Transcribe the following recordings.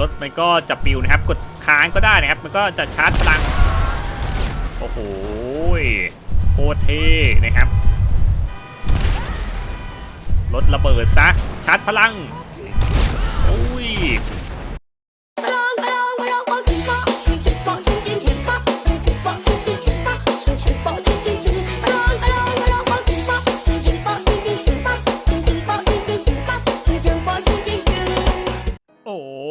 รถมันก็จะปิวนะครับ กดค้างก็ได้นะครับ มันก็จะชาร์จพลัง โอ้โหโคตรเท่นะครับ รถระเบิดซะชาร์จพลัง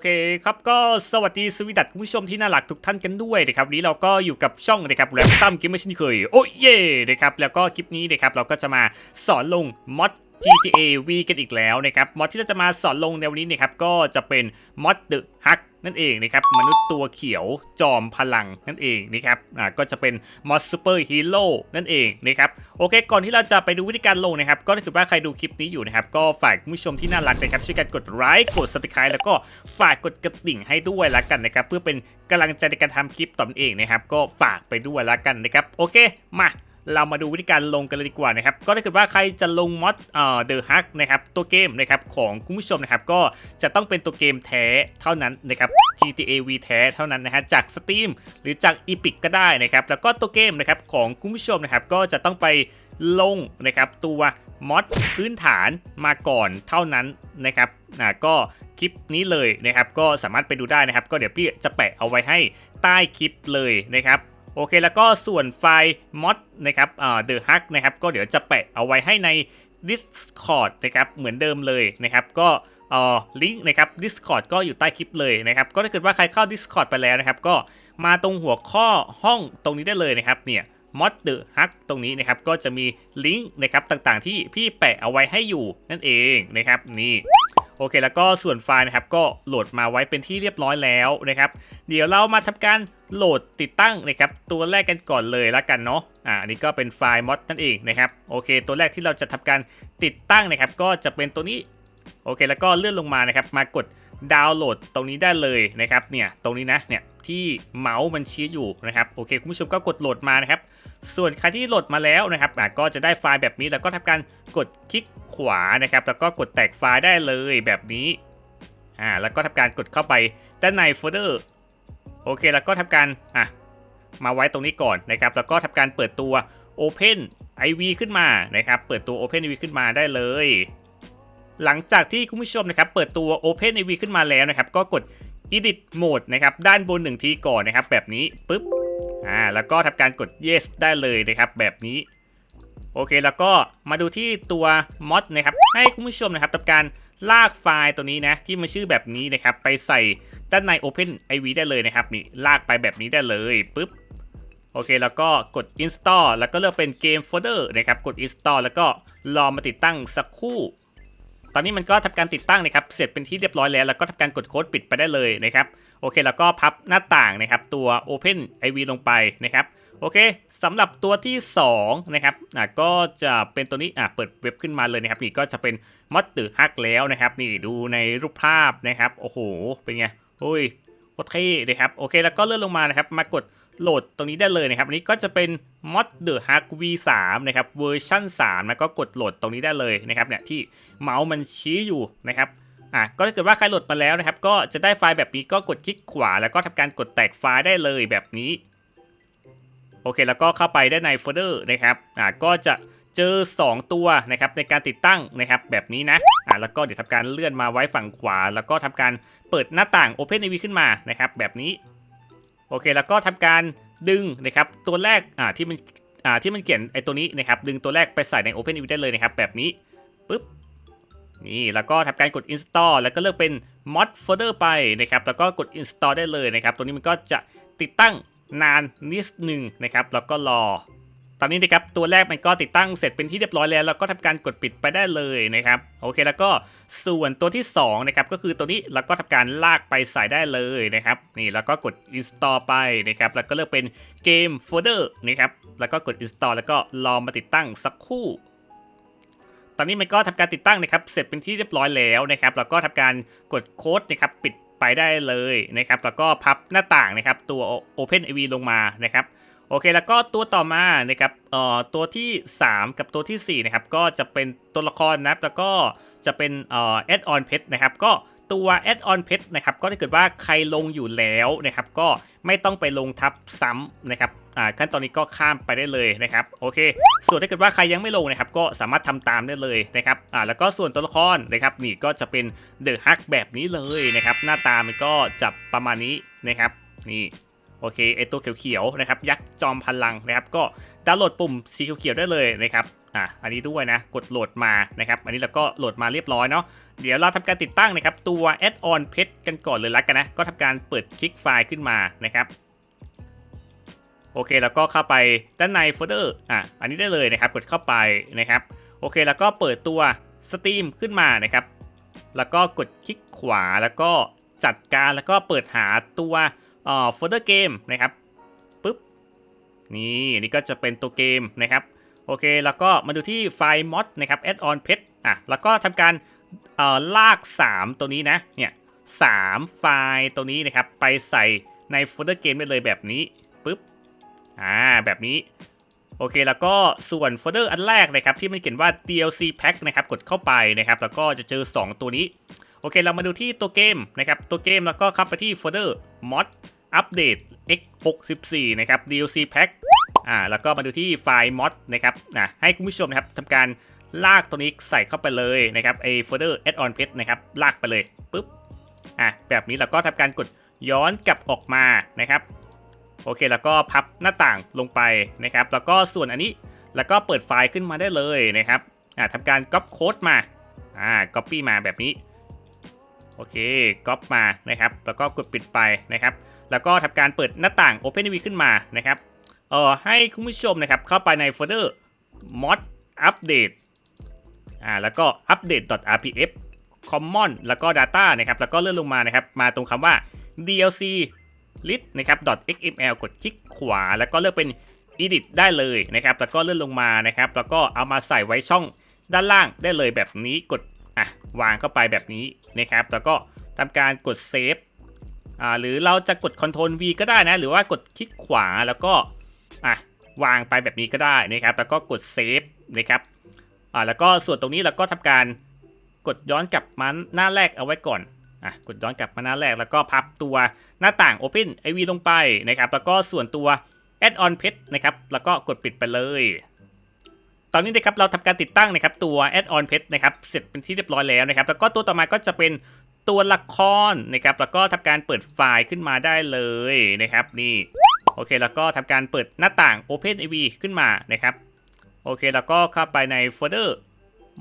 เคครับก็สวัสดีสวีดัตคุณผู้ชมที่น่ารักทุกท่านกันด้วยนะครับนี้เราก็อยู่กับช่องนะครับแรปตั้มกิมไม่ชินเคยโอ้เย่นะครับแล้วก็คลิปนี้นะครับเราก็จะมาสอนลงมอด GTA V กันอีกแล้วนะครับมอดที่เราจะมาสอนลงในวันนี้นะครับก็จะเป็นมอด The Hack นั่นเองนะครับมนุษย์ตัวเขียวจอมพลังนั่นเองนะครับอ่าก็จะเป็นมอดซูเปอร์ฮีโร่นั่นเองนะครับโอเค ก่อนที่เราจะไปดูวิธีการลงนะครับ ก็ถ้าเกิดว่าใครดูคลิปนี้อยู่นะครับ ก็ฝากผู้ชมที่น่ารักนะครับช่วยกันกดไลค์กด subscribe แล้วก็ฝากกดกระดิ่งให้ด้วยละกันนะครับ เพื่อเป็นกำลังใจในการทำคลิปต่อเองนะครับ ก็ฝากไปด้วยละกันนะครับ โอเคมา เรามาดูวิธีการลงกันเลยดีกว่านะครับ ก็ถ้าเกิดว่าใครจะลงมอดเอ่อ The Hack นะครับ ตัวเกมนะครับของคุณผู้ชมนะครับ ก็จะต้องเป็นตัวเกมแท้เท่านั้นนะครับ GTA V แท้เท่านั้นนะฮะ จาก Steam หรือจาก Epic ก็ได้นะครับ แล้วก็ตัวเกมนะครับของคุณผู้ชมนะครับ ก็จะต้องไปลงนะครับตัวมอดพื้นฐานมาก่อนเท่านั้นนะครับอ่าก็คลิปนี้เลยนะครับ ก็สามารถไปดูได้นะครับ ก็เดี๋ยวพี่จะแปะเอาไว้ให้ใต้คลิปเลยนะครับ โอเคแล้วก็ส่วนไฟล์ mod นะครับเอ่อ the hack นะครับก็เดี๋ยวจะแปะเอาไว้ให้ใน discord นะครับเหมือนเดิมเลยนะครับก็เอ่อลิงก์นะครับ discord ก็อยู่ใต้คลิปเลยนะครับก็ถ้าเกิดว่าใครเข้า discord ไปแล้วนะครับ ก็มาตรงหัวข้อห้องตรงนี้ได้เลยนะครับเนี่ย mod the hack ตรงนี้นะครับก็จะมีลิงก์นะครับต่างๆที่พี่แปะเอาไว้ให้อยู่นั่นเองนะครับนี่ โอเค แล้วก็ส่วนไฟล์นะครับก็โหลดมาไว้เป็นที่เรียบร้อยแล้วนะครับ เดี๋ยวเรามาทำการโหลดติดตั้งนะครับ ตัวแรกกันก่อนเลยละกันเนาะอ่าอันนี้ก็เป็นไฟล์มอดนั่นเองนะครับโอเค ตัวแรกที่เราจะทำการติดตั้งนะครับ ก็จะเป็นตัวนี้โอเค แล้วก็เลื่อนลงมานะครับ มากดดาวน์โหลดตรงนี้ได้เลยนะครับเนี่ยตรงนี้นะเนี่ย ที่เมาส์มันชี้อยู่นะครับโอเคคุณผู้ชมก็กดโหลดมานะครับ ส่วนใครที่โหลดมาแล้วนะครับก็จะได้ไฟล์แบบนี้แล้วก็ทำการกดคลิกขวานะครับ แล้วก็กดแตกไฟล์ได้เลยแบบนี้อ่าแล้วก็ทำการกดเข้าไปด้านในโฟลเดอร์โอเคแล้วก็ทำการอะมาไว้ตรงนี้ก่อนนะครับ แล้วก็ทำการเปิดตัว Open IV ขึ้นมานะครับ เปิดตัว Open IV ขึ้นมาได้เลย หลังจากที่คุณผู้ชมนะครับ เปิดตัว Open IV ขึ้นมาแล้วนะครับ ก็กด Edit Mode นะครับด้านบนหนึ่งทีก่อนนะครับ แบบนี้ปึ๊บอ่าแล้วก็ทำการกด yes ได้เลยนะครับ แบบนี้โอเคแล้วก็มาดูที่ตัว mod นะครับให้คุณผู้ชมนะครับทำการลากไฟล์ตัวนี้นะที่มันชื่อแบบนี้นะครับ ไปใส่ด้านใน Open IV ได้เลยนะครับนี่ลากไปแบบนี้ได้เลยปึ๊บโอเคแล้วก็กด install แล้วก็เลือกเป็น game folder นะครับกด install แล้วก็รอมาติดตั้งสักครู่ ตอนนี้มันก็ทำการติดตั้งนะครับ เสร็จเป็นที่เรียบร้อยแล้ว แล้วก็ทำการกดโค้ดปิดไปได้เลยนะครับ โอเค แล้วก็พับหน้าต่างนะครับ ตัว Open IV ลงไปนะครับ โอเคสำหรับตัวที่2นะครับอะก็จะเป็นตัวนี้อะเปิดเว็บขึ้นมาเลยนะครับ นี่ก็จะเป็นมอดตือฮักแล้วนะครับ นี่ดูในรูปภาพนะครับ โอ้โห เป็นไงโอ้ยโคตรเท่นะครับ โอเค แล้วก็เลื่อนลงมานะครับ มากด โหลดตรงนี้ได้เลยนะครับอันนี้ก็จะเป็น mod the hack v3 นะครับเวอร์ชัน3แล้วก็กดโหลดตรงนี้ได้เลยนะครับเนี่ยที่เมาส์มันชี้อยู่นะครับอะก็ถ้าเกิดว่าใครโหลดมาแล้วนะครับ ก็จะได้ไฟล์แบบนี้ก็กดคลิกขวา แล้วก็ทำการกดแตกไฟล์ได้เลยแบบนี้ โอเค แล้วก็เข้าไปได้ในโฟลเดอร์นะครับอะก็จะเจอ 2 ตัวนะครับในการติดตั้งนะครับแบบนี้นะอะแล้วก็เดี๋ยวทำการเลื่อนมาไว้ฝั่งขวา แล้วก็ทำการเปิดหน้าต่าง Open AV ขึ้นมานะครับแบบนี้ โอเค แล้วก็ทำการดึงนะครับตัวแรกอ่าที่มันอ่าที่มันเขียนไอตัวนี้นะครับดึงตัวแรกไปใส่ใน Open AV ได้เลยนะครับแบบนี้ปึ๊บนี่แล้วก็ทำการกด install แล้วก็เลือกเป็น mod folder ไปนะครับแล้วก็กด install ได้เลยนะครับตัวนี้มันก็จะติดตั้งนานนิดหนึ่งนะครับแล้วก็รอ ตอนนี้นะครับตัวแรกมันก็ติดตั้งเสร็จเป็นที่เรียบร้อยแล้วแล้วก็ทำการกดปิดไปได้เลยนะครับโอเคแล้วก็ส่วนตัวที่2นะครับก็คือตัวนี้แล้วก็ทำการลากไปใส่ได้เลยนะครับนี่แล้วก็กด install ไปนะครับแล้วก็เลือกเป็น game folder นะครับแล้วก็กด install แล้วก็รอมาติดตั้งสักครู่ ตอนนี้มันก็ทำการติดตั้งนะครับเสร็จเป็นที่เรียบร้อยแล้วนะครับแล้วก็ทำการกดโค้ดนะครับปิดไปได้เลยนะครับแล้วก็พับหน้าต่างนะครับตัว Open AV ลงมานะครับ โอเคแล้วก็ตัวต่อมานะครับเอ่อตัวที่ 3 กับตัวทีสี่ 4 นะครับ ก็จะเป็นตัวละครนะครับแล้วก็จะเป็นเอ่อ add on pet นะครับ ก็ตัวแอดออนเพชนะครับ ก็ถ้าเกิดว่าใครลงอยู่แล้วนะครับ ก็ไม่ต้องไปลงทับซ้ำนะครับอ่าขั้นตอนนี้ก็ข้ามไปได้เลยนะครับ โอเค ส่วนถ้าเกิดว่าใครยังไม่ลงนะครับ ก็สามารถทำตามได้เลยนะครับอ่าแล้วก็ส่วนตัวละครนะครับ นี่ก็จะเป็นเดอะฮักแบบนี้เลยนะครับ หน้าตามันก็จะประมาณนี้นะครับ นี่ โอเคไอตัวเขียวๆนะครับยักษ์จอมพลังนะครับก็ดาวน์โหลดปุ่มสีเขียวๆได้เลยนะครับอะอันนี้ด้วยนะกดโหลดมานะครับอันนี้เราก็โหลดมาเรียบร้อยเนาะเดี๋ยวเราทำการติดตั้งนะครับตัว add-on เพชรกันก่อนเลยละกันนะก็ทำการเปิดคลิกไฟล์ขึ้นมานะครับโอเคแล้วก็เข้าไปด้านในโฟลเดอร์อะอันนี้ได้เลยนะครับกดเข้าไปนะครับโอเคแล้วก็เปิดตัว Steam ขึ้นมานะครับแล้วก็กดคลิกขวาแล้วก็จัดการแล้วก็เปิดหาตัว โฟลเดอร์เกมนะครับปุ๊บนี่นี่ก็จะเป็นตัวเกมนะครับโอเค แล้วก็มาดูที่ไฟล์ mod นะครับ add-on เพชอะแล้วก็ทำการเอ่อลาก 3 ตัวนี้นะเนี่ยสามไฟล์ตัวนี้นะครับไปใส่ในโฟลเดอร์เกมได้เลยแบบนี้ปุ๊บอ่าแบบนี้โอเค แล้วก็ส่วนโฟลเดอร์อันแรกนะครับที่มันเขียนว่า DLC pack นะครับกดเข้าไปนะครับแล้วก็จะเจอ 2 ตัวนี้ โอเค เรามาดูที่ตัวเกมนะครับตัวเกมแล้วก็เข้าไปที่โฟลเดอร์ mod update x 6 4 นะครับ DLC pack อ่าแล้วก็มาดูที่ไฟล์ mod นะครับนะให้คุณผู้ชมนะครับทำการลากตัวนี้ใส่เข้าไปเลยนะครับไอ้โฟลเดอร์ add on page นะครับลากไปเลยปุ๊บอะแบบนี้เราก็ทำการกดย้อนกลับออกมานะครับ โอเคแล้วก็พับหน้าต่างลงไปนะครับ แล้วก็ส่วนอันนี้แล้วก็เปิดไฟล์ขึ้นมาได้เลยนะครับอะทำการก๊อปโค้ดมาอ่าก๊อปปี้มาแบบนี้โอเคก๊อปมานะครับ แล้วก็กดปิดไปนะครับ แล้วก็ทำการเปิดหน้าต่าง OpenAV ขึ้นมานะครับเอ่อให้คุณผู้ชมนะครับเข้าไปในโฟลเดอร์ mod update อ่าแล้วก็ update.rpf common แล้วก็ data นะครับแล้วก็เลื่อนลงมานะครับมาตรงคำว่า dlc list นะครับ .xml กดคลิกขวา แล้วก็เลือกเป็น edit ได้เลยนะครับ แล้วก็เลื่อนลงมานะครับ แล้วก็เอามาใส่ไว้ช่องด้านล่างได้เลยแบบนี้กดอะวางเข้าไปแบบนี้นะครับ แล้วก็ทำการกด save อ่าหรือเราจะกด Ctrl V ก็ได้นะ หรือว่ากดคลิกขวาแล้วก็อะวางไปแบบนี้ก็ได้นะครับ แล้วก็กด save นะครับอ่าแล้วก็ส่วนตรงนี้เราก็ทำการกดย้อนกลับมาหน้าแรกเอาไว้ก่อนอะกดย้อนกลับมาหน้าแรกแล้วก็พับตัวหน้าต่าง Open IV ลงไปนะครับ แล้วก็ส่วนตัว Add on Page นะครับ แล้วก็กดปิดไปเลย ตอนนี้นะครับเราทำการติดตั้งนะครับตัว Add on Page นะครับเสร็จเป็นที่เรียบร้อยแล้วนะครับ แล้วก็ตัวต่อมาก็จะเป็น ตัวละครนะครับแล้วก็ทำการเปิดไฟล์ขึ้นมาได้เลยนะครับนี่โอเคแล้วก็ทำการเปิดหน้าต่าง Open IV ขึ้นมานะครับโอเคแล้วก็เข้าไปในโฟลเดอร์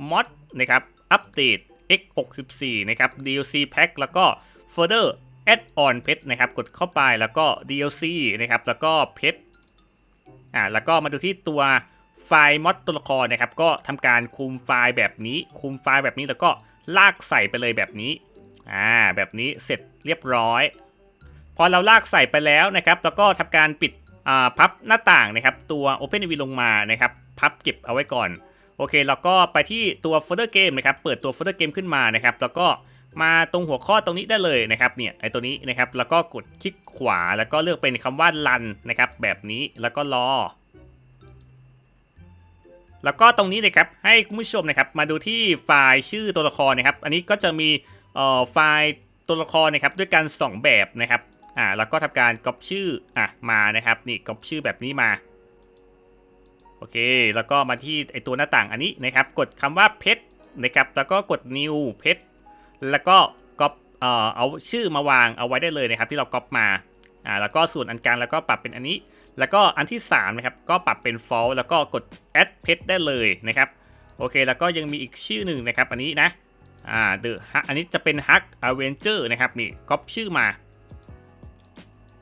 mod นะครับ update x 6 4 นะครับ DLC pack แล้วก็โฟลเดอร์ add on pet นะครับกดเข้าไปแล้วก็ DLC นะครับแล้วก็ pet อ่าแล้วก็มาดูที่ตัวไฟล์ mod ตัวละครนะครับก็ทำการคุมไฟล์แบบนี้ คุมไฟล์แบบนี้แล้วก็ลากใส่ไปเลยแบบนี้ อ่าแบบนี้เสร็จเรียบร้อย พอเราลากใส่ไปแล้วนะครับ แล้วก็ทำการปิดอ่าพับหน้าต่างนะครับ ตัว OpenAV ลงมานะครับ พับเก็บเอาไว้ก่อน โอเคแล้วก็ไปที่ตัวโฟลเดอร์เกมนะครับ เปิดตัวโฟลเดอร์เกมขึ้นมานะครับ แล้วก็มาตรงหัวข้อตรงนี้ได้เลยนะครับเนี่ยไอตัวนี้นะครับแล้วก็กดคลิกขวาแล้วก็เลือกเป็นคำว่า run นะครับ แบบนี้แล้วก็รอ แล้วก็ตรงนี้นะครับให้คุณผู้ชมนะครับ มาดูที่ไฟล์ชื่อตัวละครนะครับ อันนี้ก็จะมี ไฟล์ตัวละครนะครับด้วยกัน 2 แบบนะครับอ่าแล้วก็ทำการก๊อปชื่ออะมานะครับนี่ก๊อปชื่อแบบนี้มาโอเค แล้วก็มาที่ไอตัวหน้าต่างอันนี้นะครับ กดคำว่าเพชรนะครับแล้วก็กด new เพชรแล้วก็ก๊อปเอ่อเอาชื่อมาวางเอาไว้ได้เลยนะครับ ที่เราก๊อปมาอ่าแล้วก็ส่วนอันกลางแล้วก็ปรับเป็นอันนี้ แล้วก็อันที่3นะครับก็ปรับเป็น false แล้วก็กด add เพชรได้เลยนะครับโอเค แล้วก็ยังมีอีกชื่อหนึ่งนะครับ อันนี้นะ อ่า the Hug อันนี้จะเป็น Hug Avenger นะครับนี่ก๊อปชื่อมา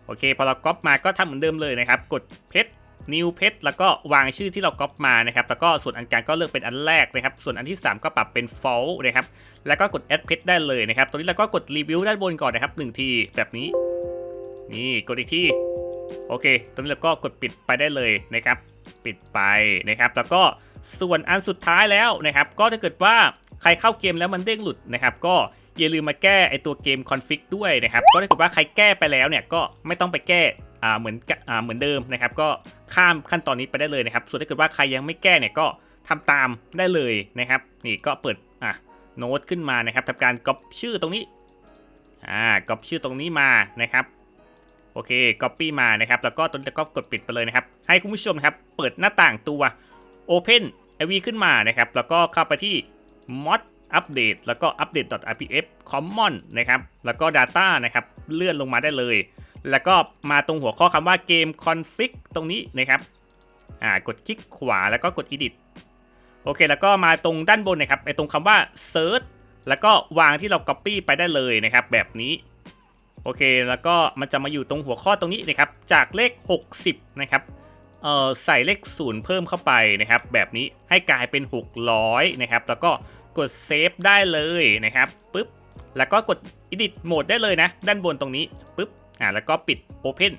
โอเค พอเราก๊อปมาก็ทำเหมือนเดิมเลยนะครับ กดเพชร new เพชรแล้วก็วางชื่อที่เราก๊อปมานะครับ แล้วก็ส่วนอันกลางก็เลือกเป็นอันแรกนะครับ ส่วนอันที่ 3 ก็ปรับเป็น false นะครับ แล้วก็กด add เพชรได้เลยนะครับตัวนี้เราก็กดรีวิวด้านบนก่อนนะครับหนึ่งทีแบบนี้ นี่กดอีกที โอเค ตรงนี้เราก็กดปิดไปได้เลยนะครับ ปิดไปนะครับ แล้วก็ส่วนอันสุดท้ายแล้วนะครับ ก็ถ้าเกิดว่า ใครเข้าเกมแล้วมันเด้งหลุดนะครับก็อย่าลืมมาแก้ไอตัวเกมคอนฟิกด้วยนะครับก็ถ้าเกิดว่าใครแก้ไปแล้วเนี่ยก็ไม่ต้องไปแก้อ่าเหมือนอ่าเหมือนเดิมนะครับก็ข้ามขั้นตอนนี้ไปได้เลยนะครับ ส่วนถ้าเกิดว่าใครยังไม่แก้เนี่ยก็ทำตามได้เลยนะครับ นี่ก็เปิดอะโน้ตขึ้นมานะครับทำการก๊อปชื่อตรงนี้อ่าก๊อปชื่อตรงนี้มานะครับโอเค Copy มานะครับ แล้วก็ตรงนี้ก็กดปิดไปเลยนะครับ ให้คุณผู้ชมครับเปิดหน้าต่างตัว Open AV ขึ้นมานะครับ แล้วก็เข้าไปที่ mod update แล้วก็ update.rpf common นะครับ แล้วก็ data นะครับเลื่อนลงมาได้เลย แล้วก็มาตรงหัวข้อคำว่าเกม config ตรงนี้นะครับอ่ากดคลิกขวาแล้วก็กด edit โอเค แล้วก็มาตรงด้านบนนะครับไอตรงคำว่า search แล้วก็วางที่เรา copy ไปได้เลยนะครับ แบบนี้โอเค แล้วก็มันจะมาอยู่ตรงหัวข้อตรงนี้นะครับ จากเลข 60 นะครับ เอ่อใส่เลขศูนย์เพิ่มเข้าไปนะครับ แบบนี้ให้กลายเป็น 600 นะครับ แล้วก็กดเซฟได้เลยนะครับปึ๊บแล้วก็กด edit mode ได้เลยนะ ด้านบนตรงนี้ปึ๊บอ่าแล้วก็ปิด open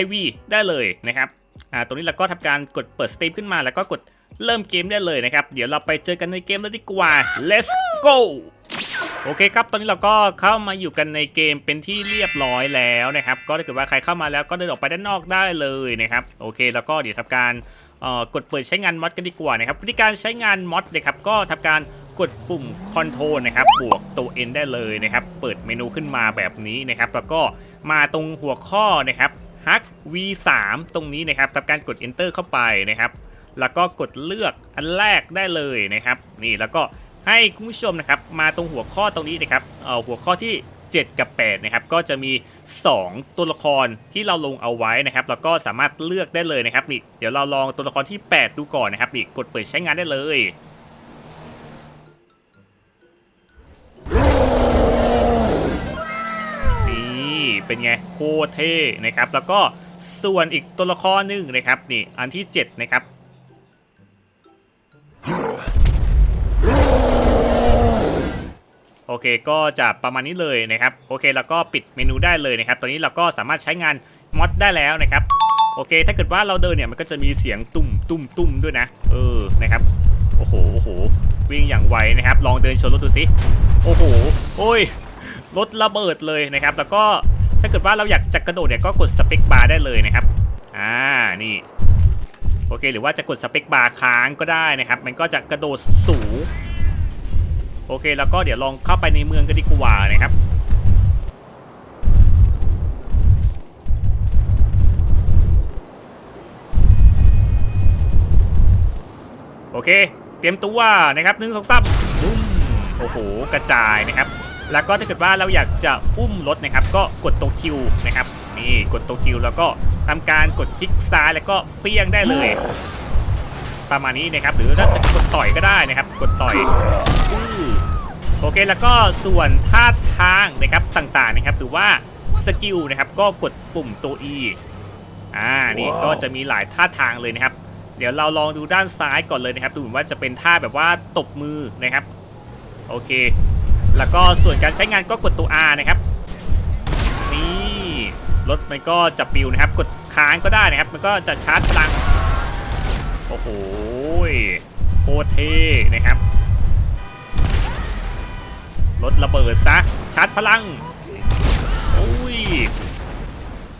iv ได้เลยนะครับอ่าตรงนี้เราก็ทำการกดเปิดสตรีมขึ้นมา แล้วก็กดเริ่มเกมได้เลยนะครับ เดี๋ยวเราไปเจอกันในเกมแล้วดีกว่า let's go โอเคครับ ตอนนี้เราก็เข้ามาอยู่กันในเกมเป็นที่เรียบร้อยแล้วนะครับ ก็ถ้าเกิดว่าใครเข้ามาแล้วก็เดินออกไปด้านนอกได้เลยนะครับ โอเค แล้วก็เดี๋ยวทำการกดเปิดใช้งานมอดกันดีกว่านะครับ วิธีการใช้งานมอดนะครับ ก็ทำการกดปุ่ม Ctrl นะครับ บวกตัว N ได้เลยนะครับ เปิดเมนูขึ้นมาแบบนี้นะครับ แล้วก็มาตรงหัวข้อนะครับ Hack V3 ตรงนี้นะครับทำการกด Enter เข้าไปนะครับ แล้วก็กดเลือกอันแรกได้เลยนะครับ นี่แล้วก็ ให้คุณผู้ชมนะครับมาตรงหัวข้อตรงนี้นะครับเอ่อหัวข้อที่ 7 กับ 8 นะครับ ก็จะมี 2 ตัวละครที่เราลงเอาไว้นะครับ แล้วก็สามารถเลือกได้เลยนะครับนี่เดี๋ยวเราลองตัวละครที่ 8 ดูก่อนนะครับนี่กดเปิดใช้งานได้เลยนี่เป็นไงโคเท่นะครับ แล้วก็ส่วนอีกตัวละครหนึ่งนะครับนี่อันที่ 7 นะครับ โอเคก็จะประมาณนี้เลยนะครับโอเคแล้วก็ปิดเมนูได้เลยนะครับตอนนี้เราก็สามารถใช้งานมอดได้แล้วนะครับโอเค ถ้าเกิดว่าเราเดินเนี่ยมันก็จะมีเสียงตุ่มตุ่มตุ่มด้วยนะ เออนะครับโอ้โหโอ้โหวิ่งอย่างไวนะครับ ลองเดินชนรถดูสิโอ้โหโอ้ยรถระเบิดเลยนะครับ แล้วก็ถ้าเกิดว่าเราอยากจะกระโดดเนี่ยก็กดสเปคบาร์ได้เลยนะครับอ่านี่โอเค หรือว่าจะกดสเปคบาร์ค้างก็ได้นะครับ มันก็จะกระโดดสูง โอเค แล้วก็เดี๋ยวลองเข้าไปในเมืองกันดีกว่านะครับโอเค เตรียมตัวนะครับหนึ่งสองสามบุ้มโอ้โห กระจายนะครับ แล้วก็ถ้าเกิดว่าเราอยากจะอุ้มรถนะครับ ก็กดตัวคิวนะครับ นี่กดตัวคิวแล้วก็ทำการกดคลิกซ้ายแล้วก็เฟี้ยงได้เลย ประมาณนี้นะครับ หรือถ้าจะกดต่อยก็ได้นะครับ กดต่อย โอเคแล้วก็ส่วนท่าทางนะครับต่างๆนะครับหรือว่าสกิลนะครับก็กดปุ่มตัว E อ่านี่ก็จะมีหลายท่าทางเลยนะครับ เดี๋ยวเราลองดูด้านซ้ายก่อนเลยนะครับ ดูเหมือนว่าจะเป็นท่าแบบว่าตบมือนะครับ โอเค แล้วก็ส่วนการใช้งานก็กดตัว R นะครับ นี่รถมันก็จะปิวนะครับ กดค้างก็ได้นะครับ มันก็จะชาร์จพลัง โอ้โหโคตรเท่นะครับ รถระเบิดซะชาร์จพลังโอ้ย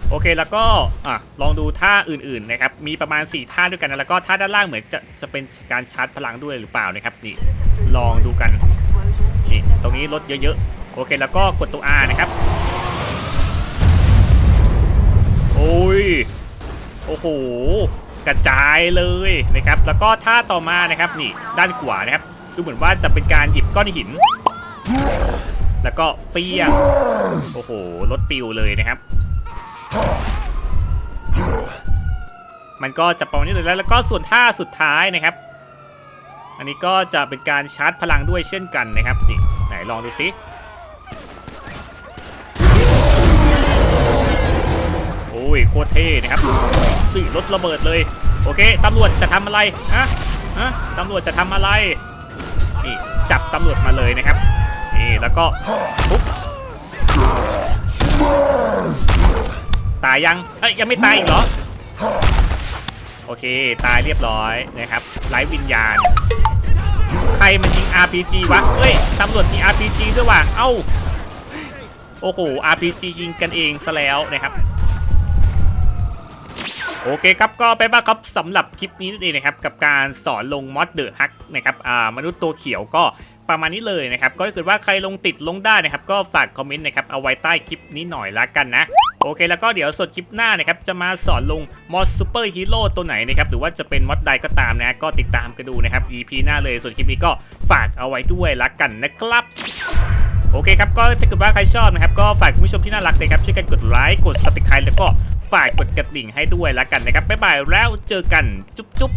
โอเคแล้วก็อะลองดูท่าอื่นๆนะครับมีประมาณ 4 ท่าด้วยกันนะแล้วก็ท่าด้านล่างเหมือนจะจะเป็นการชาร์จพลังด้วยหรือเปล่านะครับนี่ลองดูกันนี่ตรงนี้รถเยอะๆโอเคแล้วก็กดตัว R นะครับโอ้ยโอ้โหกระจายเลยนะครับแล้วก็ท่าต่อมานะครับนี่ด้านขวานะครับดูเหมือนว่าจะเป็นการหยิบก้อนหิน แล้วก็เฟี้ยงโอ้โหรถปิวเลยนะครับ มันก็จะประมาณนี้เลยแล้วแล้วก็ส่วนท่าสุดท้ายนะครับ อันนี้ก็จะเป็นการชาร์จพลังด้วยเช่นกันนะครับนี่ไหนลองดูซิโอ้ยโคตรเท่นะครับนี่รถระเบิดเลย โอเคตำรวจจะทำอะไรฮะฮะตำรวจจะทำอะไรนี่จับตำรวจมาเลยนะครับ นี่แล้วก็ปุ๊บตายยังเอ้ยยังไม่ตายอีกเหรอ โอเค ตายเรียบร้อยนะครับไร้วิญญาณ ใครมันยิง RPG วะเฮ้ยตำรวจมี RPG ด้วยว่ะเอ้าโอ้โห RPG ยิงกันเองซะแล้วนะครับโอเคครับก็ไปบ้างครับสำหรับคลิปนี้นั่นเองนะครับกับการสอนลงมอดเดอร์ฮักนะครับอ่ามนุษย์ตัวเขียวก็ ประมาณนี้เลยนะครับ ก็ถ้าเกิดว่าใครลงติดลงได้นะครับ ก็ฝากคอมเมนต์นะครับเอาไว้ใต้คลิปนี้หน่อยละกันนะ โอเค แล้วก็เดี๋ยวสดคลิปหน้านะครับ จะมาสอนลงมอสซูเปอร์ฮีโร่ตัวไหนนะครับ หรือว่าจะเป็นมอดใดก็ตามนะ ก็ติดตามกันดูนะครับ EP หน้าเลย ส่วนคลิปนี้ก็ฝากเอาไว้ด้วยละกันนะครับโอเคครับ ก็ถ้าเกิดว่าใครชอบนะครับ ก็ฝากคุณผู้ชมที่น่ารักนะครับช่วยกันกดไลค์กด subscribe แล้วก็ฝากกดกระดิ่งให้ด้วยละกันนะครับบ๊ายบายแล้วเจอกันจุ๊บจุ๊บ